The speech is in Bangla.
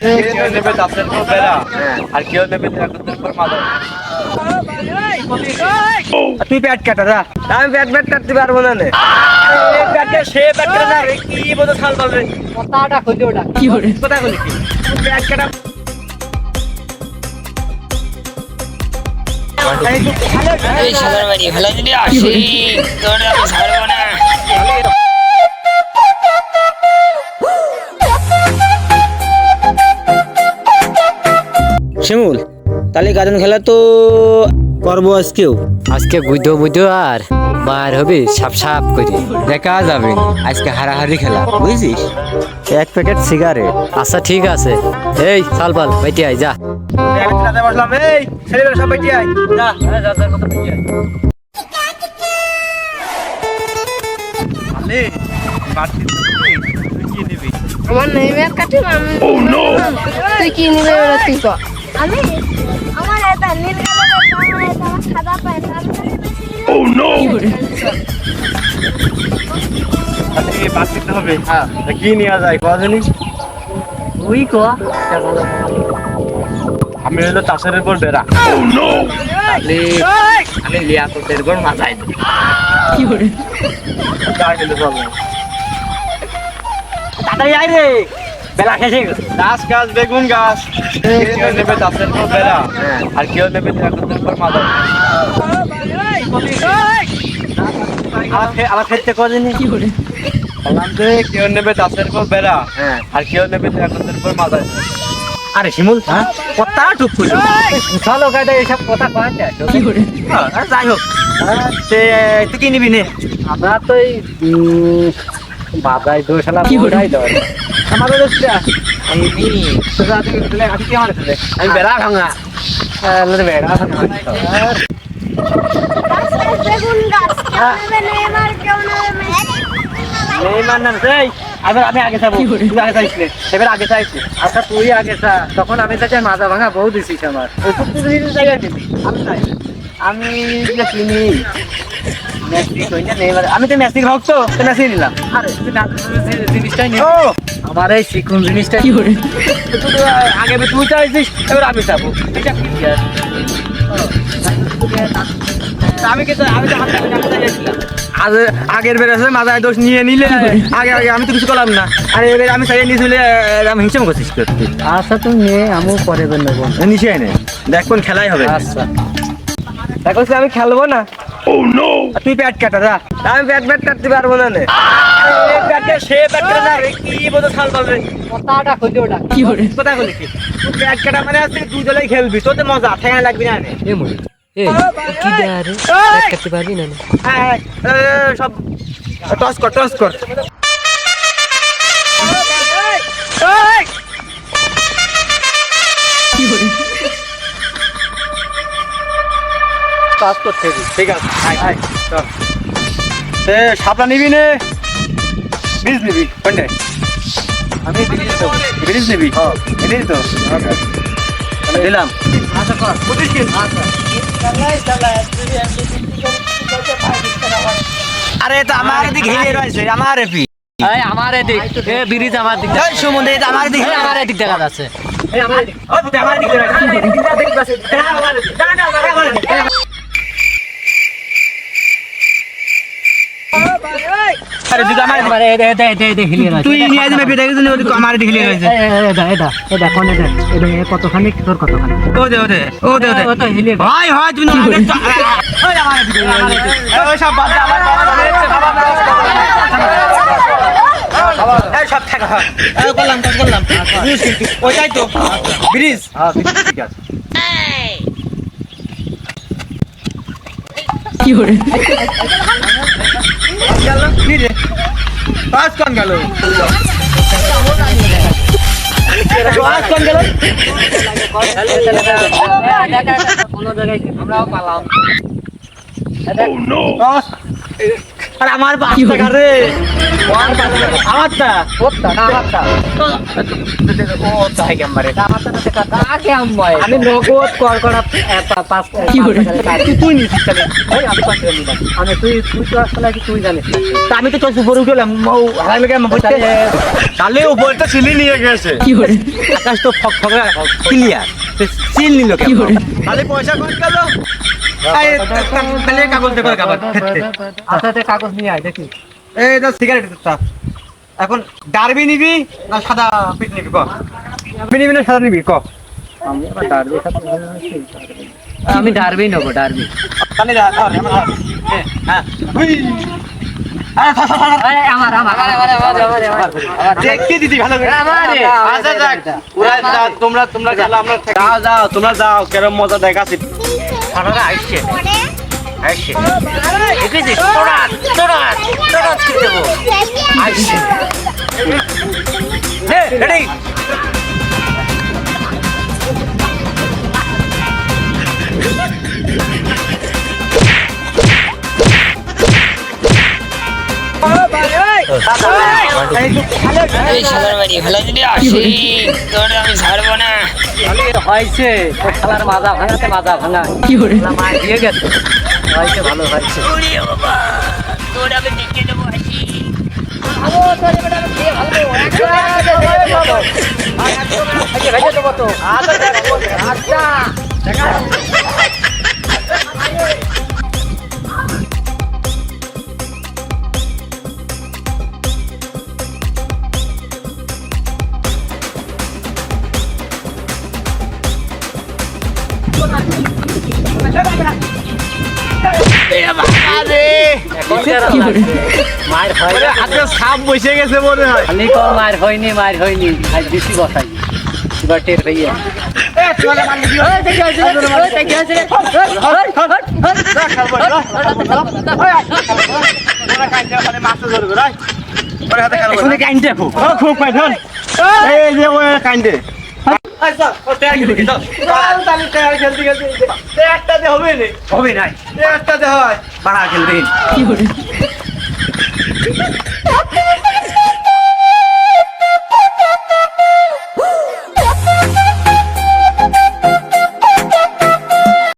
কেউ নেবে দাসের পর বেড়া আর কেউ নেবে একত্রের পর মাদক। তুই প্যাট কাটা যা। আমি প্যাট প্যাট কাটতে পারব না নে। প্যাটটা সে প্যাট কাটা না। কি বলতো সাল পাবে কথাটা খুঁজে ওটা কি করে কথা বলি? কি প্যাট কাটা। এই সাগর বাড়ি ভালো যদি আসি তোর আমি ছাড়বো শিমুল তাহলে গাজন খেলা তো করব আজকেও। আজকে বুঝো বুঝো আর মার হবে সাপ সাপ করে। দেখা যাবে আজকে হারাহারি খেলা বুঝছিস? এক প্যাকেট সিগারেট। আচ্ছা ঠিক আছে। এই সালপাল বাইতে আয় যা বসলাম এই ছেলেবেলা সব বেটি আয় যা। যা যা যা, কথা বেটি আয় আলে তুই কি নিবি আমার নেই কাটি তুই কি। নিবে তুই কর আমি আমার এটা নীল কালারের জামা এটা আমার সাদা প্যান্ট আমি আজকে বাড়তি হবে। হ্যাঁ কি নেওয়া যায় কয়া জানিস? তুই ক। আমি হলো তাসের পর বেড়া। তাহলে আমি লিয়াকতের গড় মাথায় গেলে চলবে তাড়াতাড়ি আয় রে। বেলা শেষে গাছ। গাছ বেগুন গাছ। কেউ নেবে দাসের পর বেড়া আর কেউ নেবে একত্রের পর মাদক। ফেরতে কি করে বললাম যে কেউ নেবে দাসের পর বেড়া হ্যাঁ। আর কেউ নেবে একত্রের পর মাদক। আরে শিমুল হ্যাঁ? কথা টুক করে চলো এসব কথা কয় যায় কি করে? যাই হোক। হ্যাঁ, তুই কি নিবি নে? আমরা তো এই বাবাই দোশালা কি করে? আমার দোষটা কি আমার ছেলে। আমি বেড়া ভাঙা। আরে বেড়া ভাঙা। বেগুন গাছ নেইমার কেউ মেসি সেই এবার আমি আগে যাব। তুই আগে যাইস নে এবার আগে আচ্ছা তুই আগে যা। তখন আমি মাজা ভাঙা বহু দিছিস আমার। আমি যাই। আমি কিনি আমি তো ম্যাস্টিক ভক্ত ম্যাস্টিক নিলাম। আরে জিনিসটাই আমার এই চিকুন জিনিসটা কি করে তুই তো আগে তুই চাইছিস এবার আমি এটা কি আমি কিন্তু আমি তো আজ আগের বের আছে মাথায় দোষ নিয়ে নিলে আগে আগে আমি তো কিছু করলাম না। আর এবার আমি চাইয়ে নিয়ে চলে আমি হিসেব করছিস করতে? আচ্ছা তুমি নিয়ে আমিও পরে নেব। নিচে এনে দেখ কোন খেলাই হবে। আচ্ছা। দেখো আমি খেলব না। আর তুই প্যাট কাটা যা। আমি প্যাট প্যাট কাটতে পারব না নে। প্যাটটা সে প্যাট কাটা না রে, কি বলতো সাল পাবে? কথাটা খুঁজে ওটা। কি করে কথা বলি কি? তুই প্যাট কাটা মানে আজকে দুই দলেই খেলবি তোতে মজা ঠেঙা লাগবি না নে। এ মুড়ি এ কি দেয়া রে কাটতে পারবি না না? হ্যাঁ হ্যাঁ, সব টস কর টস কর। টস করতে ঠিক আছে সাপলা নিবি নে? বীজ নিবি কোনটা? আমি তো। নিবি? হ্যাঁ তো। আচ্ছা দিলাম। আচ্ছা কি আরে এটা আমার দিকে ঘিরে রয়েছে আমার এপি এই আমার এদিক এ ব্রিজ আমার দিক। এই সুমন্দে আমার দিকে আমার এদিক দেখা যাচ্ছে। এই আমার দিকে ও আমার দিকে রাখ দেখি বাসে দাঁড়া আমার দিকে দাঁড়া দাঁড়া আমার দিকে আরে তুই আমার আমার এ দে দে দে দে হিলিয়ে রয়েছে তুই নিয়ে আসবি দেখি তুই ওদিকে আমার দিকে ঘিরে রয়েছে এটা এটা এটা কোন এটা এটা এ কতখানি তোর কতখানি ও দে ও দে ও দে ও দে ভাই হয় তুমি সব সব থাকা হয় করলাম করলাম ওইটাই তো ব্রিজ হ্যাঁ ঠিক আছে গেল রে পাঁচ কোন গেল। পাঁচ কোন গেল। কোনো আমরাও পালাম। পাঁচ। আর আমার পাঁচ টাকা রে। আমারটা ওটা না আমারটা ও তাই গেম্বারে আমারটা না টাকা কাকে আম্মাই আমি নগদ কর করা কি করে? তুই তুই নিছিস তাহলে। ওই আমি পাঁচ টাকা নিলাম। আমি তুই তুই তো আসলে কি তুই জানিস। তা আমি তো তোর উপরে উঠে গেলাম ও হারাই লেগে তাহলে উপরটা ছিলি নিয়ে গেছে। কি আকাশ তো ফক ফক ক্লিয়ার সিল নিল কেন? খালি পয়সা কোন গেল তাহলে কাগজ দেখো কাগজ আচ্ছা কাগজ নিয়ে আয় দেখি। এই তো সিগারেট এখন ডারবি নিবি না সাদা পিট নিবি ক? নিবি না সাদা নিবি ক? আমি ডারবি নেব ডারবি তাহলে যা ধর আমার ধর হ্যাঁ হ্যাঁ হুই। আরে ধর, ধর, ধর, ধর। খেলো আমরা যাও যাও তোমরা যাও কেরম মজা দেখাচ্ছি আপনারা আইছে আইছে তোরা তোরা তোরা ছিড়ে আসি তোর আমি ছাড়বো না হয়েছে। ও মাজা ভাঙাতে মাজা ভাঙা কি করে দেখে দেবো আসি মার হয় হাতে সাপ বসে গেছে মনে হয় মার হয়নি মার হয়নি আজ বেশি বসাই এবার টের এখানে কাইন্দে খুব খুব পাই এই যে কাইন্দে হবে না। হবে নাই। একটাতে হয়। বাড়া খেলবে কি করে?